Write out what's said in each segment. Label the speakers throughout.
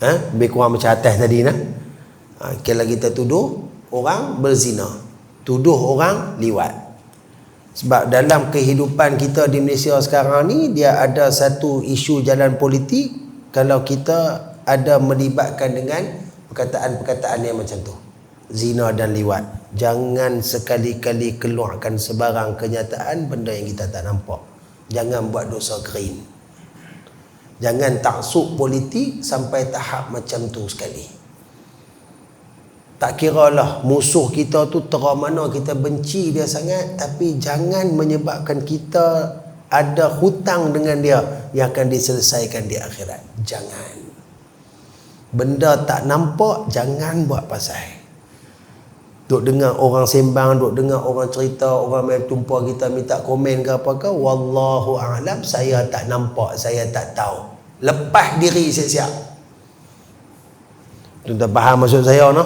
Speaker 1: Ha? Lebih kurang macam atas tadi nah. Ha, kalau kita tuduh orang berzina. Tuduh orang liwat. Sebab dalam kehidupan kita di Malaysia sekarang ni dia ada satu isu jalan politik kalau kita ada melibatkan dengan perkataan-perkataan yang macam tu. Zina dan liwat. Jangan sekali-kali keluarkan sebarang kenyataan benda yang kita tak nampak. Jangan buat dosa green. Jangan taksub politik sampai tahap macam tu sekali. Tak kira lah musuh kita tu terang mana kita benci dia sangat tapi jangan menyebabkan kita ada hutang dengan dia yang akan diselesaikan di akhirat. Jangan. Benda tak nampak jangan buat pasal. Duk dengar orang sembang, duk dengar orang cerita, orang main tumpa kita minta komen ke apa ke, wallahu a'lam, saya tak nampak, saya tak tahu. Lepas diri siap-siap. Tuan faham maksud saya no?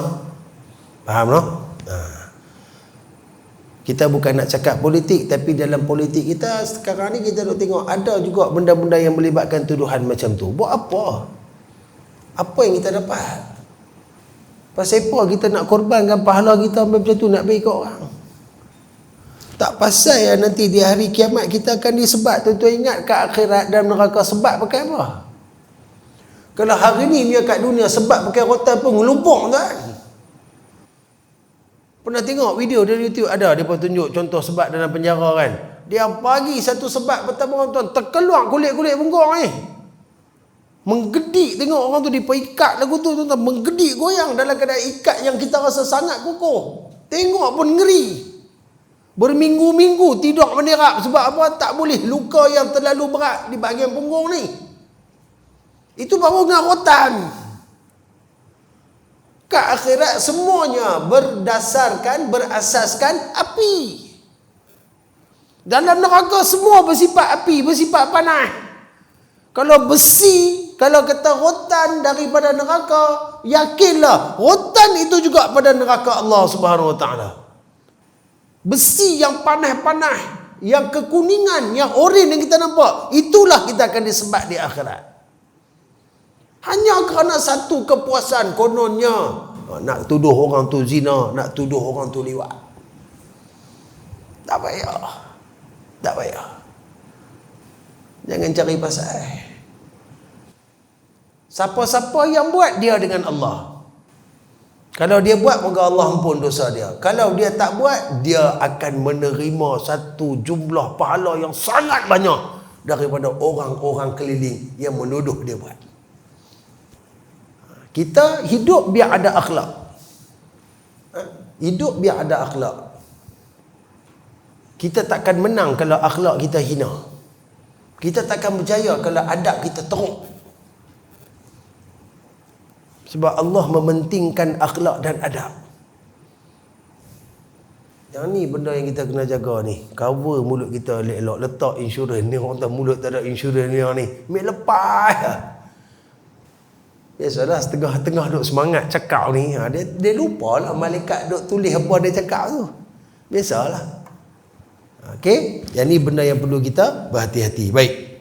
Speaker 1: Faham no? Ha. Kita bukan nak cakap politik tapi dalam politik kita sekarang ni kita nak tengok ada juga benda-benda yang melibatkan tuduhan macam tu. Buat apa? Apa yang kita dapat? Pasal apa kita nak korbankan pahala kita macam tu nak ke orang? Tak pasal ya nanti di hari kiamat kita akan disebat tuan-tuan ingat kat akhirat dan neraka sebab pakai apa? Kalau hari ni dia kat dunia sebab pakai rotan pun ngelumpuk kan? Pernah tengok video dari YouTube ada dia pun tunjuk contoh sebab dalam penjara kan? Dia pagi satu sebab pertama tuan terkeluar kulit-kulit bunggong ni. Eh. Menggedik tengok orang tu dipaikat lagu tu tuan-tuan. Menggedik goyang dalam keadaan ikat yang kita rasa sangat kukuh. Tengok pun ngeri. Berminggu-minggu tidak menerap. Sebab apa? Tak boleh luka yang terlalu berat di bahagian punggung ni. Itu baru ngarotan. Ke akhirat semuanya berdasarkan, berasaskan api. Dalam neraka semua bersifat api, bersifat panas. Kalau besi kalau kata rotan daripada neraka, yakinlah rotan itu juga pada neraka Allah Subhanahu Wa Taala. Besi yang panas-panas, yang kekuningan, yang oren yang kita nampak, itulah kita akan disebat di akhirat. Hanya kerana satu kepuasan kononnya nak tuduh orang tu zina, nak tuduh orang tu liwat. Tak payah. Tak payah. Jangan cari pasal. Siapa-siapa yang buat dia dengan Allah. Kalau dia buat maka Allah ampun dosa dia. Kalau dia tak buat dia akan menerima satu jumlah pahala yang sangat banyak daripada orang-orang keliling yang menuduh dia buat. Kita hidup biar ada akhlak. Hidup biar ada akhlak. Kita takkan menang kalau akhlak kita hina. Kita takkan berjaya kalau adab kita teruk. Sebab Allah mementingkan akhlak dan adab. Yang ni benda yang kita kena jaga ni. Cover mulut kita elok-elok. Letak insurans ni. Orang tak mulut tak ada insurans ni. ni. Ambil lepas. Biasalah setengah-tengah duk semangat cakap ni. Ha, dia, dia lupa lah malaikat duk tulis apa dia cakap tu. Biasalah. Okey. Yang ni benda yang perlu kita berhati-hati. Baik.